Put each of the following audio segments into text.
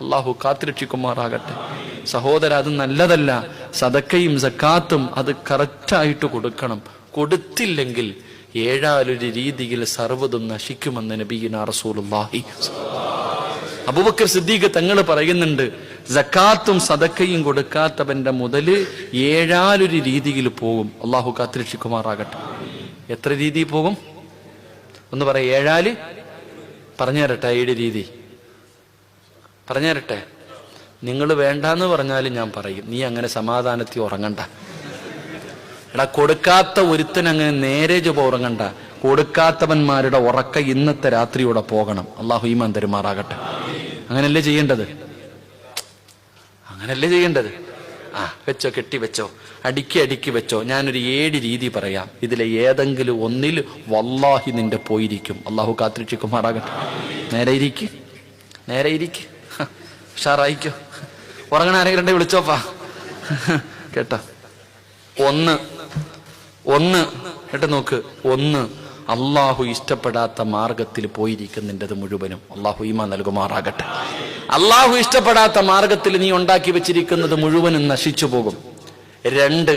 അള്ളാഹു കാത്തിരക്ഷിക്കുമാറാകട്ടെ. സഹോദര അത് നല്ലതല്ല. സദക്കയും സക്കാത്തും അത് കറക്റ്റായിട്ട് കൊടുക്കണം. കൊടുത്തില്ലെങ്കിൽ ഏഴാലൊരു രീതിയിൽ സർവതും നശിക്കുമെന്ന് നബീന റസൂലുള്ളാഹി അബൂബക്കർ സിദ്ദീഖ് തങ്ങൾ പറയുന്നുണ്ട് സക്കാത്തും സദക്കയും കൊടുക്കാത്തവന്റെ മുതൽ ഏഴാലൊരു രീതിയിൽ പോകും. അള്ളാഹു കാത്തിരക്ഷിക്കുമാറാകട്ടെ. എത്ര രീതി പോകും? ഒന്ന് പറയാം ഏഴാൽ? പറഞ്ഞു തരട്ടെ ഏഴ് രീതി. പറഞ്ഞു നിങ്ങൾ വേണ്ടാന്ന് പറഞ്ഞാലും ഞാൻ പറയും. നീ അങ്ങനെ സമാധാനത്തിൽ ഉറങ്ങണ്ട. എടാ കൊടുക്കാത്ത ഒരുത്തൻ അങ്ങനെ നേരെ ചൊവ്വ ഉറങ്ങണ്ട. കൊടുക്കാത്തവന്മാരുടെ ഉറക്ക ഇന്നത്തെ രാത്രിയോടെ പോകണം. അള്ളാഹു ഈമാൻ തരുമാറാകട്ടെ. അങ്ങനല്ലേ ചെയ്യേണ്ടത്? അങ്ങനല്ലേ ചെയ്യേണ്ടത്? ആ വെച്ചോ കെട്ടി വെച്ചോ. അടുക്കി അടുക്കി വെച്ചോ. ഞാനൊരു ഏഴ് രീതി പറയാം. ഇതിലെ ഏതെങ്കിലും ഒന്നിൽ വല്ലാഹി നിന്റെ പോയിരിക്കും. അള്ളാഹു കാത്തിരിക്കുമാറാകട്ടെ നേരെ ഇരിക്കും. നേരെ ഇരിക്ക്. ഉഷാറായിക്കോ. ഉറങ്ങണ ആരെങ്കിലും ഉണ്ടെങ്കിൽ വിളിച്ചോപ്പാ. കേട്ടോ. ഒന്ന് ഒന്ന് കേട്ട് നോക്ക്. ഒന്ന് അള്ളാഹു ഇഷ്ടപ്പെടാത്ത മാർഗത്തിൽ പോയിരിക്കുന്നതിന്റെത് മുഴുവനും അള്ളാഹു ഈമ നൽകുമാറാകട്ടെ. അള്ളാഹു ഇഷ്ടപ്പെടാത്ത മാർഗത്തിൽ നീ ഉണ്ടാക്കി വെച്ചിരിക്കുന്നത് മുഴുവനും നശിച്ചു പോകും. രണ്ട്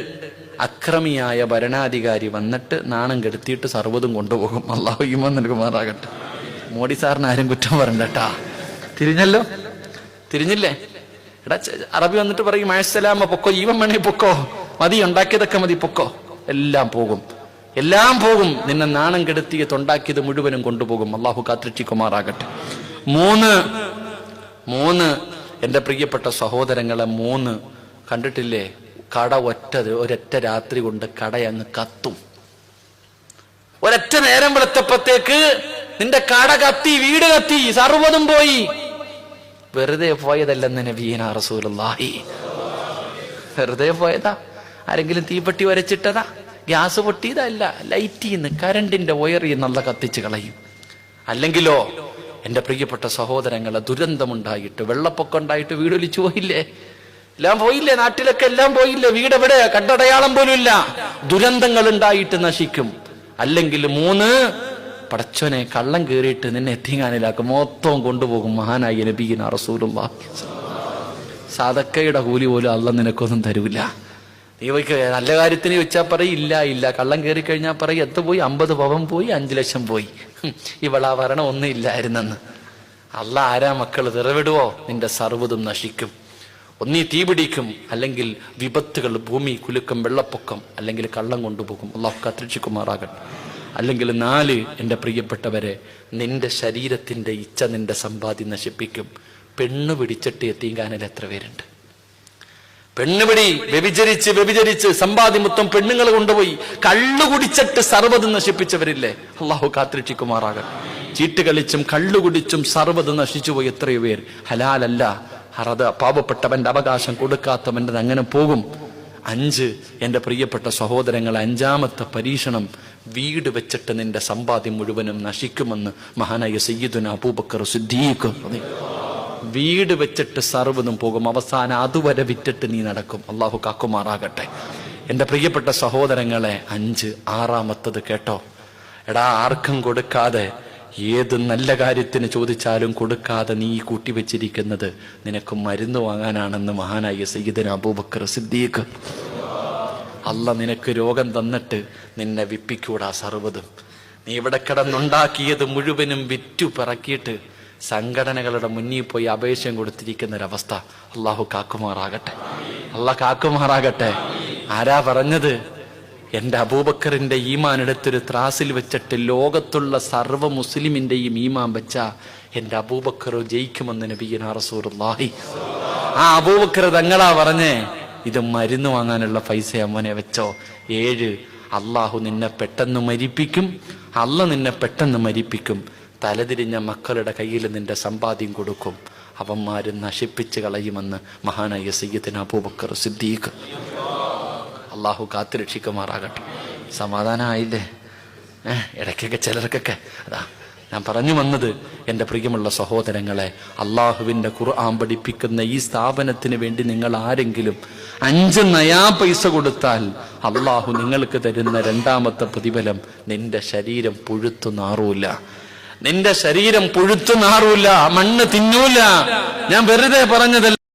അക്രമിയായ ഭരണാധികാരി വന്നിട്ട് നാണം കെടുത്തിയിട്ട് സർവതും കൊണ്ടുപോകും. അള്ളാഹു ഈമ നൽകുമാറാകട്ടെ. മോഡി സാറിന് ആരും കുറ്റം പറയണ്ടട്ടാ തിരിഞ്ഞല്ലോ? തിരിഞ്ഞില്ലേ? എടാ അറബി വന്നിട്ട് പറയും മഴസലാമ പൊക്കോ ഈവൻ വേണേ പൊക്കോ മതി ഉണ്ടാക്കിയതൊക്കെ മതി പൊക്കോ. എല്ലാം പോകും. എല്ലാം പോകും. നിന്നെ നാണം കെടുത്തിയ തൊണ്ടാക്കിയത് മുഴുവനും കൊണ്ടുപോകും. അള്ളാഹു കാത്തിരക്ഷിക്കുമാറാകട്ടെ. മൂന്ന് മൂന്ന് എന്റെ പ്രിയപ്പെട്ട സഹോദരങ്ങളെ മൂന്ന്. കണ്ടിട്ടില്ലേ? കട ഒറ്റത് ഒരൊറ്റ രാത്രി കൊണ്ട് കടയങ്ങ് കത്തും. ഒരൊറ്റ നേരം വെളുത്തപ്പത്തേക്ക് നിന്റെ കട കത്തി വീട് കത്തി സർവതും പോയി. വെറുതെ പോയതല്ലെന്ന് നബീന റസൂലുള്ളാഹി. വെറുതെ പോയതാ. ആരെങ്കിലും തീപ്പെട്ടി വരച്ചിട്ടതാ. ഗ്യാസ് പൊട്ടിയതല്ല ലൈറ്റിൽ നിന്ന് കരണ്ടിന്റെ വയറിൽ നല്ല കത്തിച്ച് കളയും. അല്ലെങ്കിലോ എന്റെ പ്രിയപ്പെട്ട സഹോദരങ്ങളെ ദുരന്തമുണ്ടായിട്ട് വെള്ളപ്പൊക്കം ഉണ്ടായിട്ട് വീടൊലിച്ചു പോയില്ലേ? എല്ലാം പോയില്ലേ? നാട്ടിലൊക്കെ എല്ലാം പോയില്ലേ? വീട് എവിടെ? കണ്ടടയാളം പോലും ഇല്ല ദുരന്തങ്ങൾ ഉണ്ടായിട്ട് നശിക്കും. അല്ലെങ്കിൽ മൂന്ന് പടച്ചോനെ കള്ളം കയറിയിട്ട് നിന്നെ എത്തിങ്ങാനിലാക്കും. മൊത്തവും കൊണ്ടുപോകും മഹാനായി നബീന റസൂലുള്ള. സാധക്കയുടെ കൂലി പോലും അല്ല നിനക്കൊന്നും തരൂല. നീ നല്ല കാര്യത്തിന് വെച്ചാൽ പറയും ഇല്ല ഇല്ല. കള്ളം കയറി കഴിഞ്ഞാൽ പറയും എത്ര പോയി അമ്പത് പവൻ പോയി അഞ്ചു ലക്ഷം പോയി. ഇവള ഇവളാ വരണം ഒന്നും ഇല്ലായിരുന്നെന്ന്. അല്ല ആരാ മക്കൾ തിറവിടുവോ നിന്റെ സർവതും നശിക്കും. ഒന്നീ തീപിടിക്കും അല്ലെങ്കിൽ വിപത്തുകൾ ഭൂമി കുലുക്കം വെള്ളപ്പൊക്കം അല്ലെങ്കിൽ കള്ളം കൊണ്ടുപോകും. അള്ളാഹു കത്തിരിച്ചുക്കുമാറാകട്ടെ അല്ലെങ്കിൽ നാല് എന്റെ പ്രിയപ്പെട്ടവരെ നിന്റെ ശരീരത്തിന്റെ ഇച്ഛ നിന്റെ സമ്പാദ്യം നശിപ്പിക്കും. പെണ്ണു പിടിച്ചിട്ട് എത്തിങ്കാനിൽ എത്ര പേരുണ്ട്? പെണ്ണുപിടി വ്യഭിചരിച്ച് വ്യഭിചരിച്ച് സമ്പാദ്യം മൊത്തം പെണ്ണുങ്ങൾ കൊണ്ടുപോയി. കള്ളു കുടിച്ചിട്ട് സർവത് നശിപ്പിച്ചവരില്ലേ? അള്ളാഹു കാത്തിരക്ഷിക്കുമാറാകട്ടെ. ചീട്ട് കളിച്ചും കള്ളു കുടിച്ചും സർവത് നശിച്ചുപോയി എത്രയോ പേർ. ഹലാലല്ല ഹറത പാവപ്പെട്ടവന്റെ അവകാശം കൊടുക്കാത്തവന്റെ അങ്ങനെ പോകും. അഞ്ച് എന്റെ പ്രിയപ്പെട്ട സഹോദരങ്ങൾ അഞ്ചാമത്തെ പരീക്ഷണം വീട് വെച്ചിട്ട് നിന്റെ സമ്പാദ്യം മുഴുവനും നശിക്കുമെന്ന് മഹാനായ സയ്യിദുന അബൂബക്കർ സിദ്ദീഖ് വീട് വെച്ചിട്ട് സർവതും പോകും. അവസാനം അതുവരെ വിറ്റിട്ട് നീ നടക്കും. അള്ളാഹു കാക്കുമാറാകട്ടെ. എന്റെ പ്രിയപ്പെട്ട സഹോദരങ്ങളെ അഞ്ച് ആറാമത്തത് കേട്ടോ. എടാ ആർക്കും കൊടുക്കാതെ ഏത് നല്ല കാര്യത്തിന് ചോദിച്ചാലും കൊടുക്കാതെ നീ കൂട്ടിവെച്ചിരിക്കുന്നത് നിനക്ക് മരുന്ന് വാങ്ങാനാണെന്ന് മഹാനായ സയ്യിദന അബൂബക്കർ സിദ്ദീഖ്. അല്ല നിനക്ക് രോഗം തന്നിട്ട് നിന്നെ വിപ്പിക്കൂടാ സർവതും. നീ ഇവിടെ കിടന്നുണ്ടാക്കിയത് മുഴുവനും വിറ്റു പിറക്കിയിട്ട് സംഘടനകളുടെ മുന്നിൽ പോയി അപേക്ഷയും കൊടുത്തിരിക്കുന്ന ഒരവസ്ഥ അള്ളാഹു കാക്കുമാറാകട്ടെ. അള്ളാഹ് കാക്കുമാറാകട്ടെ. ആരാ പറഞ്ഞത്? എന്റെ അബൂബക്കറിന്റെ ഈമാൻ എടുത്തൊരു ത്രാസിൽ വെച്ചിട്ട് ലോകത്തുള്ള സർവ മുസ്ലിമിന്റെയും ഈമാൻ വെച്ച എന്റെ അബൂബക്കർ ജയിക്കുമെന്ന് നബീന റസൂറുല്ലാഹി ആ അബൂബക്കർ തങ്ങളാ പറഞ്ഞേ ഇത് മരുന്ന് വാങ്ങാനുള്ള പൈസ അമ്മനെ വെച്ചോ. ഏഴ് അള്ളാഹു നിന്നെ പെട്ടെന്ന് മരിപ്പിക്കും. അല്ല നിന്നെ പെട്ടെന്ന് മരിപ്പിക്കും. തലതിരിഞ്ഞ മക്കളുടെ കയ്യിൽ നിന്റെ സമ്പാദ്യം കൊടുക്കും. അവന്മാരും നശിപ്പിച്ച് കളയുമെന്ന് മഹാനായ സയ്യത്തിന് അബൂബക്കർ സിദ്ദീഖ് അള്ളാഹു കാത്തു രക്ഷിക്കുമാറാകട്ടെ. സമാധാനമായില്ലേ ഇടയ്ക്കൊക്കെ ചിലർക്കൊക്കെ. അതാ ഞാൻ പറഞ്ഞു വന്നത് എന്റെ പ്രിയമുള്ള സഹോദരങ്ങളെ അള്ളാഹുവിന്റെ ഖുർആൻ പഠിപ്പിക്കുന്ന ഈ സ്ഥാപനത്തിന് വേണ്ടി നിങ്ങൾ ആരെങ്കിലും അഞ്ച് നയാ പൈസ കൊടുത്താൽ അള്ളാഹു നിങ്ങൾക്ക് തരുന്ന രണ്ടാമത്തെ പ്രതിഫലം നിന്റെ ശരീരം പുഴുത്തു നാറൂല നിന്റെ ശരീരം പുഴുത്തു നാറൂല മണ്ണ് തിന്നൂല. ഞാൻ വെറുതെ പറഞ്ഞതല്ല.